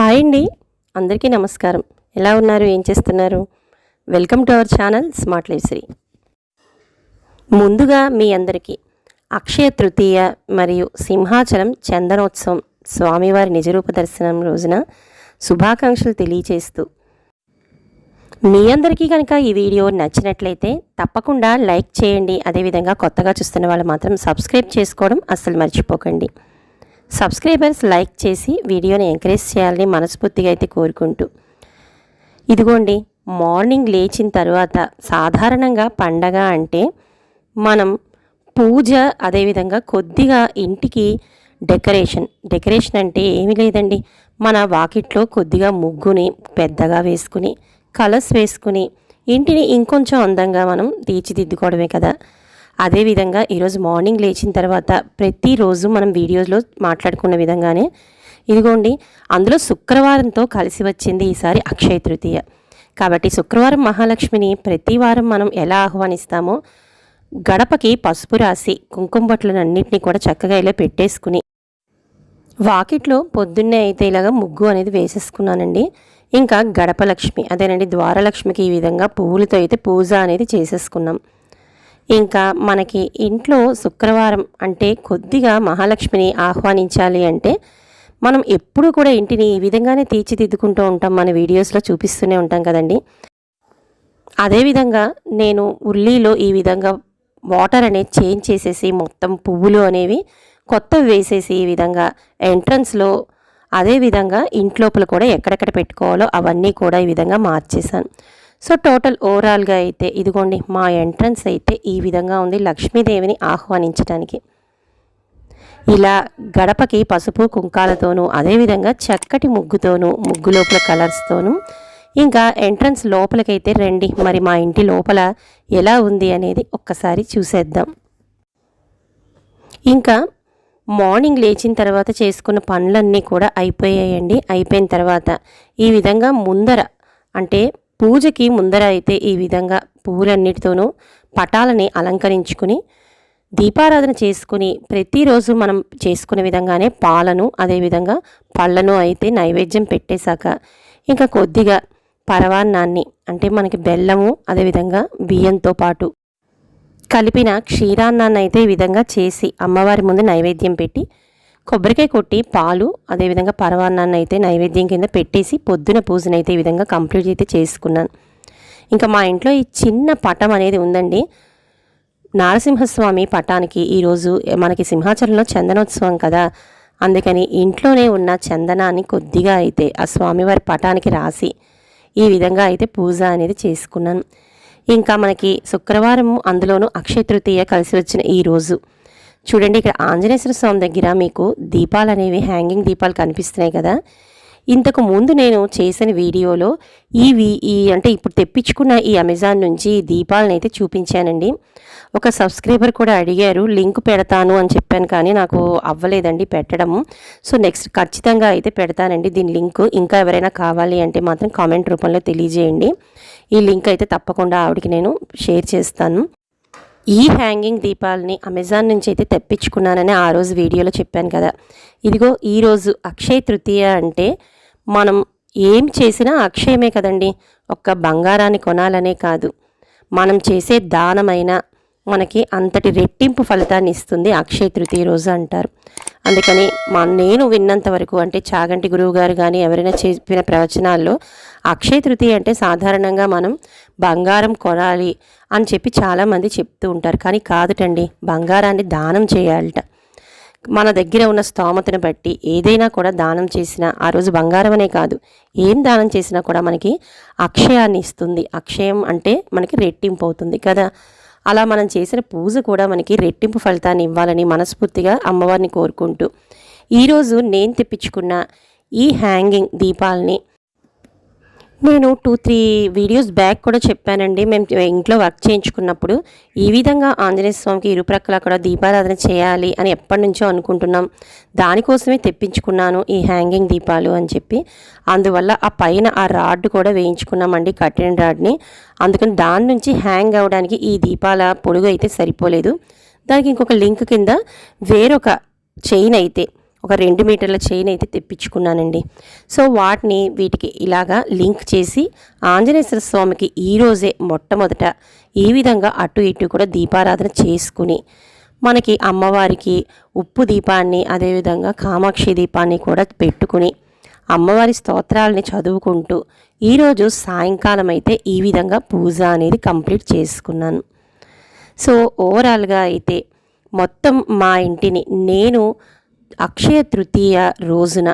Hi అండి. అందరికీ నమస్కారం. ఎలా ఉన్నారు? ఏం చేస్తున్నారు? Welcome to our channel smart Sri ముందుగా మీ అందరికీ అక్షయ తృతీయ మరియు సింహాచలం చందనోత్సవం స్వామివారి నిజరూప దర్శనం రోజున శుభాకాంక్షలు తెలియచేస్తూ. మీ అందరికీ కనుక ఈ వీడియో నచ్చినట్లయితే తప్పకుండా లైక్ చేయండి. అదేవిధంగా కొత్తగా చూస్తున్న వాళ్ళు మాత్రం సబ్స్క్రైబ్ చేసుకోవడం అస్సలు మర్చిపోకండి. సబ్స్క్రైబర్స్ లైక్ చేసి వీడియోని ఎంకరేజ్ చేయాలని మనస్ఫూర్తిగా అయితే కోరుకుంటూ. ఇదిగోండి మార్నింగ్ లేచిన తర్వాత సాధారణంగా పండగ అంటే మనం పూజ అదేవిధంగా కొద్దిగా ఇంటికి డెకరేషన్. డెకరేషన్ అంటే ఏమీ లేదండి. మన వాకిట్లో కొద్దిగా ముగ్గుని పెద్దగా వేసుకుని కలర్స్ వేసుకుని ఇంటిని ఇంకొంచెం అందంగా మనం తీర్చిదిద్దుకోవడమే కదా. అదేవిధంగా ఈరోజు మార్నింగ్ లేచిన తర్వాత ప్రతిరోజు మనం వీడియోస్లో మాట్లాడుకున్న విధంగానే ఇదిగోండి అందులో శుక్రవారంతో కలిసి వచ్చింది ఈసారి అక్షయ తృతీయ. కాబట్టి శుక్రవారం మహాలక్ష్మిని ప్రతి వారం మనం ఎలా ఆహ్వానిస్తామో గడపకి పసుపు రాసి కుంకుమ బట్టలను అన్నింటినీ కూడా చక్కగా ఇలా పెట్టేసుకుని వాకిట్లో పొద్దున్నే అయితే ఇలాగ ముగ్గు అనేది వేసేసుకున్నానండి. ఇంకా గడప లక్ష్మి అదేనండి ద్వారలక్ష్మికి ఈ విధంగా పువ్వులతో అయితే పూజ అనేది చేసేసుకున్నాం. ఇంకా మనకి ఇంట్లో శుక్రవారం అంటే కొద్దిగా మహాలక్ష్మిని ఆహ్వానించాలి అంటే మనం ఎప్పుడు కూడా ఇంటిని ఈ విధంగానే తీర్చిదిద్దుకుంటూ ఉంటాం. మన వీడియోస్లో చూపిస్తూనే ఉంటాం కదండి. అదేవిధంగా నేను ఉల్లిలో ఈ విధంగా వాటర్ అనేది చేంజ్ చేసేసి మొత్తం పువ్వులు అనేవి కొత్తవి వేసేసి ఈ విధంగా ఎంట్రన్స్లో అదేవిధంగా ఇంట్లోపల కూడా ఎక్కడెక్కడ పెట్టుకోవాలో అవన్నీ కూడా ఈ విధంగా మార్చేశాను. సో టోటల్ ఓవరాల్గా అయితే ఇదిగోండి మా ఎంట్రన్స్ అయితే ఈ విధంగా ఉంది. లక్ష్మీదేవిని ఆహ్వానించడానికి. ఇలా గడపకి పసుపు కుంకాలతోనూ అదేవిధంగా చక్కటి ముగ్గుతోనూ ముగ్గు లోపల కలర్స్తోనూ ఇంకా ఎంట్రన్స్ లోపలికైతే రండి. మరి మా ఇంటి లోపల ఎలా ఉంది అనేది ఒక్కసారి చూసేద్దాం. ఇంకా మార్నింగ్ లేచిన తర్వాత చేసుకున్న పనులన్నీ కూడా అయిపోయాయండి. అయిపోయిన తర్వాత ఈ విధంగా ముందర అంటే పూజకి ముందర అయితే ఈ విధంగా పువ్వులన్నిటితోనూ పటాలని అలంకరించుకుని దీపారాధన చేసుకుని ప్రతిరోజు మనం చేసుకునే విధంగానే పాలను అదేవిధంగా పళ్ళను అయితే నైవేద్యం పెట్టేశాక ఇంకా కొద్దిగా పరవాన్నాన్ని అంటే మనకి బెల్లము అదేవిధంగా బియ్యంతో పాటు కలిపిన క్షీరాన్నాన్ని అయితే ఈ విధంగా చేసి అమ్మవారి ముందు నైవేద్యం పెట్టి కొబ్బరికాయ కొట్టి పాలు అదేవిధంగా పరవాన్నాన్ని అయితే నైవేద్యం కింద పెట్టేసి పొద్దున పూజనైతే ఈ విధంగా కంప్లీట్ అయితే చేసుకున్నాను. ఇంకా మా ఇంట్లో ఈ చిన్న పటం అనేది ఉందండి. నారసింహస్వామి పటానికి ఈరోజు మనకి సింహాచలంలో చందనోత్సవం కదా. అందుకని ఇంట్లోనే ఉన్న చందనాన్ని కొద్దిగా అయితే ఆ స్వామివారి పటానికి రాసి ఈ విధంగా అయితే పూజ అనేది చేసుకున్నాను. ఇంకా మనకి శుక్రవారం అందులోనూ అక్షయ తృతీయ కలిసి వచ్చిన ఈ రోజు చూడండి ఇక్కడ ఆంజనేశ్వర స్వామి దగ్గర మీకు దీపాలు అనేవి హ్యాంగింగ్ దీపాలు కనిపిస్తున్నాయి కదా. ఇంతకు ముందు నేను చేసిన వీడియోలో ఈ ఈ అంటే ఇప్పుడు తెప్పించుకున్న ఈ అమెజాన్ నుంచి దీపాలను అయితే చూపించానండి. ఒక సబ్స్క్రైబర్ కూడా అడిగారు లింక్ పెడతాను అని చెప్పాను కానీ నాకు అవ్వలేదండి పెట్టడము. సో నెక్స్ట్ ఖచ్చితంగా అయితే పెడతానండి దీని లింక్. ఇంకా ఎవరైనా కావాలి అంటే మాత్రం కామెంట్ రూపంలో తెలియజేయండి. ఈ లింక్ అయితే తప్పకుండా ఆవిడకి నేను షేర్ చేస్తాను. ఈ హ్యాంగింగ్ దీపాలని అమెజాన్ నుంచి అయితే తెప్పించుకున్నానని ఆ రోజు వీడియోలో చెప్పాను కదా. ఇదిగో ఈరోజు అక్షయ తృతీయ అంటే మనం ఏం చేసినా అక్షయమే కదండి. ఒక్క బంగారాన్ని కొనాలనే కాదు. మనం చేసే దానమైన మనకి అంతటి రెట్టింపు ఫలితాన్ని ఇస్తుంది అక్షయ తృతీయ రోజు అంటారు. అందుకని మా నేను విన్నంత వరకు అంటే చాగంటి గురువు గారు కానీ ఎవరైనా చెప్పిన ప్రవచనాల్లో అక్షయ తృతీయ అంటే సాధారణంగా మనం బంగారం కొనాలి అని చెప్పి చాలామంది చెప్తూ ఉంటారు. కానీ కాదుటండి బంగారాన్ని దానం చేయాలట. మన దగ్గర ఉన్న స్తోమతను బట్టి ఏదైనా కూడా దానం చేసినా ఆ రోజు బంగారం అనే కాదు ఏం దానం చేసినా కూడా మనకి అక్షయాన్ని ఇస్తుంది. అక్షయం అంటే మనకి రెట్టింపు అవుతుంది కదా. అలా మనం చేసిన పూజ కూడా మనకి రెట్టింపు ఫలితాన్ని ఇవ్వాలని మనస్ఫూర్తిగా అమ్మవారిని కోరుకుంటూ. ఈరోజు నేను తెప్పించుకున్న ఈ హ్యాంగింగ్ దీపాలని నేను టూ త్రీ వీడియోస్ బ్యాక్ కూడా చెప్పానండి. మేము ఇంట్లో వర్క్ చేయించుకున్నప్పుడు ఈ విధంగా ఆంజనేయ స్వామికి ఇరుప్రక్కల కూడా దీపారాధన చేయాలి అని ఎప్పటి నుంచో అనుకుంటున్నాం. దానికోసమే తెప్పించుకున్నాను ఈ హ్యాంగింగ్ దీపాలు అని చెప్పి. అందువల్ల ఆ పైన ఆ రాడ్ కూడా వేయించుకున్నామండి కట్టిన రాడ్ని అందుకని దాని నుంచి హ్యాంగ్ అవ్వడానికి ఈ దీపాల పొడుగు అయితే సరిపోలేదు. దానికి ఇంకొక లింక్ కింద వేరొక చైన్ అయితే ఒక రెండు మీటర్ల చైన్ అయితే తెప్పించుకున్నానండి. సో వాటిని వీటికి ఇలాగా లింక్ చేసి ఆంజనేయ స్వామికి ఈరోజే మొట్టమొదట ఈ విధంగా అటు ఇటు కూడా దీపారాధన చేసుకుని మనకి అమ్మవారికి ఉప్పు దీపాన్ని అదేవిధంగా కామాక్షి దీపాన్ని కూడా పెట్టుకుని అమ్మవారి స్తోత్రాలని చదువుకుంటూ ఈరోజు సాయంకాలం అయితే ఈ విధంగా పూజ అనేది కంప్లీట్ చేసుకున్నాను. సో ఓవరాల్గా అయితే మొత్తం మా ఇంటిని నేను అక్షయ తృతీయ రోజున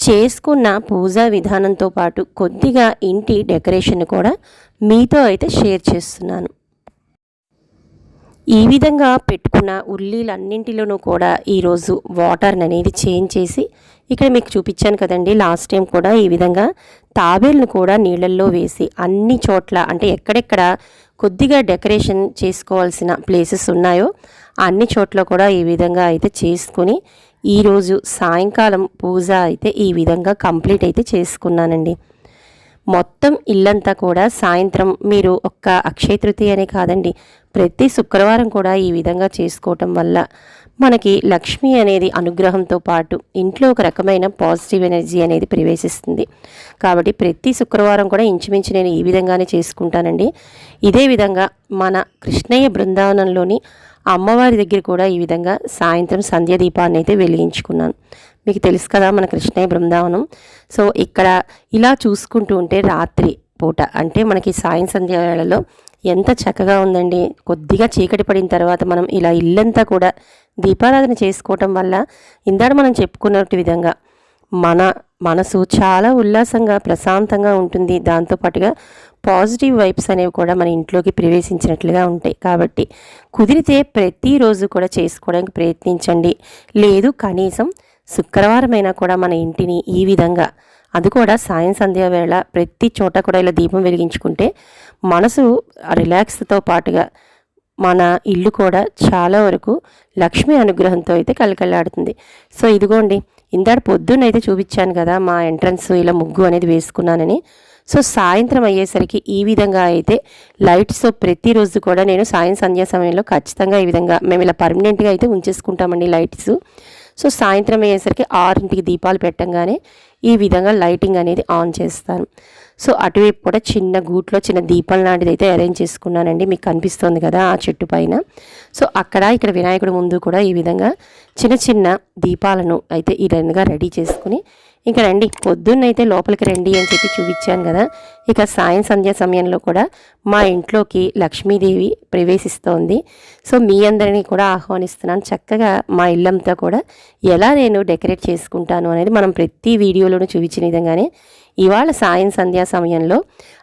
చేసుకున్న పూజా విధానంతో పాటు కొద్దిగా ఇంటి డెకరేషన్ కూడా మీతో అయితే షేర్ చేస్తున్నాను. ఈ విధంగా పెట్టుకున్న ఉల్లీలన్నింటిలోనూ కూడా ఈరోజు వాటర్ని అనేది చేంజ్ చేసి ఇక్కడ మీకు చూపించాను కదండి లాస్ట్ టైం కూడా ఈ విధంగా తాబేలను కూడా నీళ్ళల్లో వేసి అన్ని చోట్ల అంటే ఎక్కడెక్కడ కొద్దిగా డెకరేషన్ చేసుకోవాల్సిన ప్లేసెస్ ఉన్నాయో అన్ని చోట్ల కూడా ఈ విధంగా అయితే చేసుకుని ఈరోజు సాయంకాలం పూజ అయితే ఈ విధంగా కంప్లీట్ అయితే చేసుకున్నానండి. మొత్తం ఇల్లంతా కూడా సాయంత్రం మీరు ఒక్క అక్షయ తృతీయ అనే కాదండి ప్రతి శుక్రవారం కూడా ఈ విధంగా చేసుకోవటం వల్ల మనకి లక్ష్మి అనేది అనుగ్రహంతో పాటు ఇంట్లో ఒక రకమైన పాజిటివ్ ఎనర్జీ అనేది ప్రవేశిస్తుంది. కాబట్టి ప్రతి శుక్రవారం కూడా ఇంచుమించు నేను ఈ విధంగానే చేసుకుంటానండి. ఇదే విధంగా మన కృష్ణయ్య బృందావనంలోని అమ్మవారి దగ్గర కూడా ఈ విధంగా సాయంత్రం సంధ్య దీపాన్ని అయితే వెలిగించుకున్నాను. మీకు తెలుసు కదా మన కృష్ణయ్య బృందావనం. సో ఇక్కడ ఇలా చూసుకుంటూ ఉంటే రాత్రి పూట అంటే మనకి సాయం సంధ్య వేళలో ఎంత చక్కగా ఉందండి. కొద్దిగా చీకటి పడిన తర్వాత మనం ఇలా ఇల్లంతా కూడా దీపారాధన చేసుకోవటం వల్ల ఇందాడ మనం చెప్పుకున్నట్టు విధంగా మన మనసు చాలా ఉల్లాసంగా ప్రశాంతంగా ఉంటుంది. దాంతోపాటుగా పాజిటివ్ వైబ్స్ అనేవి కూడా మన ఇంట్లోకి ప్రవేశించినట్లుగా ఉంటాయి. కాబట్టి కుదిరితే ప్రతిరోజు కూడా చేసుకోవడానికి ప్రయత్నించండి. లేదు కనీసం శుక్రవారమైనా కూడా మన ఇంటిని ఈ విధంగా అది కూడా సాయం సంధ్య వేళ ప్రతి చోట కూడా ఇలా దీపం వెలిగించుకుంటే మనసు రిలాక్స్తో పాటుగా మన ఇల్లు కూడా చాలా వరకు లక్ష్మీ అనుగ్రహంతో అయితే కలకల్లాడుతుంది సో ఇదిగోండి ఇందాడు పొద్దున్న అయితే చూపించాను కదా మా ఎంట్రన్స్ ఇలా ముగ్గు అనేది వేసుకున్నానని. సో సాయంత్రం అయ్యేసరికి ఈ విధంగా అయితే లైట్స్ ప్రతిరోజు కూడా నేను సాయం సంధ్యా సమయంలో ఖచ్చితంగా ఈ విధంగా మేము ఇలా పర్మనెంట్గా అయితే ఉంచేసుకుంటామండి లైట్స్. సో సాయంత్రం అయ్యేసరికి ఆరింటికి దీపాలు పెట్టంగానే ఈ విధంగా లైటింగ్ అనేది ఆన్ చేస్తాను సో అటువైపు కూడా చిన్న గూట్లో చిన్న దీపం లాంటిది అయితే అరేంజ్ చేసుకున్నానండి. మీకు కనిపిస్తుంది కదా ఆ చెట్టు పైన. సో అక్కడ ఇక్కడ వినాయకుడి ముందు కూడా ఈ విధంగా చిన్న చిన్న దీపాలను అయితే ఈ రెండుగా రెడీ చేసుకుని ఇంకా రండి పొద్దున్నైతే లోపలికి రండి అని చెప్పి చూపించాను కదా. ఇక సాయం సంధ్య సమయంలో కూడా మా ఇంట్లోకి లక్ష్మీదేవి ప్రవేశిస్తోంది. సో మీ అందరినీ కూడా ఆహ్వానిస్తున్నాను. చక్కగా మా ఇల్లంతా కూడా ఎలా నేను డెకరేట్ చేసుకుంటాను అనేది మనం ప్రతి వీడియోలోనూ చూపించిన విధంగానే ఇవాళ సాయం సంధ్యా సమయంలో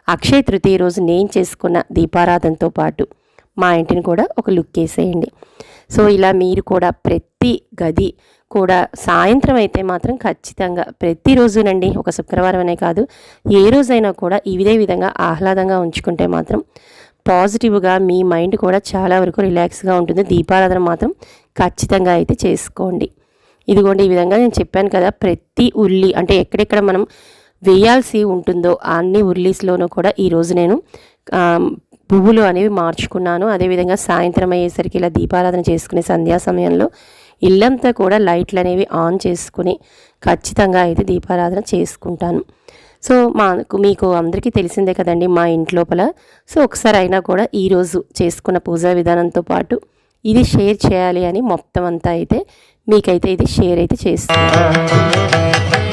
అక్షయ తృతీయ రోజు నేను చేసుకున్న దీపారాధనతో పాటు మా ఇంటిని కూడా ఒక లుక్ వేసేయండి. సో ఇలా మీరు కూడా ప్రతి గది కూడా సాయంత్రం అయితే మాత్రం ఖచ్చితంగా ప్రతిరోజునండి ఒక శుక్రవారం అనే కాదు ఏ రోజైనా కూడా ఇదే విధంగా ఆహ్లాదంగా ఉంచుకుంటే మాత్రం పాజిటివ్గా మీ మైండ్ కూడా చాలా వరకు రిలాక్స్గా ఉంటుంది. దీపారాధన మాత్రం ఖచ్చితంగా అయితే చేసుకోండి. ఇదిగోండి ఈ విధంగా నేను చెప్పాను కదా ప్రతి ఉల్లి అంటే ఎక్కడెక్కడ మనం వేయాల్సి ఉంటుందో అన్ని ఉర్లీస్లోనూ కూడా ఈరోజు నేను పువ్వులు అనేవి మార్చుకున్నాను. అదేవిధంగా సాయంత్రం అయ్యేసరికి ఇలా దీపారాధన చేసుకునే సంధ్యా సమయంలో ఇల్లంతా కూడా లైట్లు అనేవి ఆన్ చేసుకుని ఖచ్చితంగా అయితే దీపారాధన చేసుకుంటాను. సో మాకు మీకు అందరికీ తెలిసిందే కదండి మా ఇంట్లోపల సో ఒకసారి అయినా కూడా ఈరోజు చేసుకున్న పూజా విధానంతో పాటు ఇది షేర్ చేయాలి అని మొత్తం అంతా అయితే మీకైతే ఇది షేర్ అయితే చేస్తాను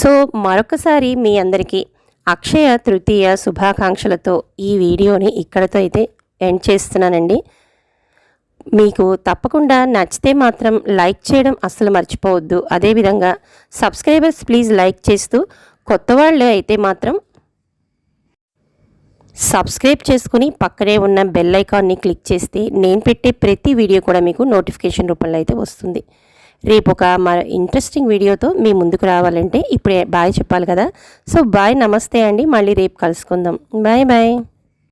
సో మరొకసారి మీ అందరికీ అక్షయ తృతీయ శుభాకాంక్షలతో ఈ వీడియోని ఇక్కడతో అయితే ఎండ్ చేస్తున్నానండి. మీకు తప్పకుండా నచ్చితే మాత్రం లైక్ చేయడం అస్సలు మర్చిపోవద్దు. అదేవిధంగా సబ్స్క్రైబర్స్ ప్లీజ్ లైక్ చేస్తూ కొత్త వాళ్ళు అయితే మాత్రం సబ్స్క్రైబ్ చేసుకుని పక్కనే ఉన్న బెల్ ఐకాన్ని క్లిక్ చేస్తే నేను పెట్టే ప్రతి వీడియో కూడా మీకు నోటిఫికేషన్ రూపంలో అయితే వస్తుంది. రేపు ఒక ఇంట్రెస్టింగ్ వీడియోతో మీ ముందుకు రావాలంటే ఇప్పుడే బాయ్ చెప్పాలి కదా. సో బాయ్ నమస్తే అండి. మళ్ళీ రేపు కలుసుకుందాం. Bye bye.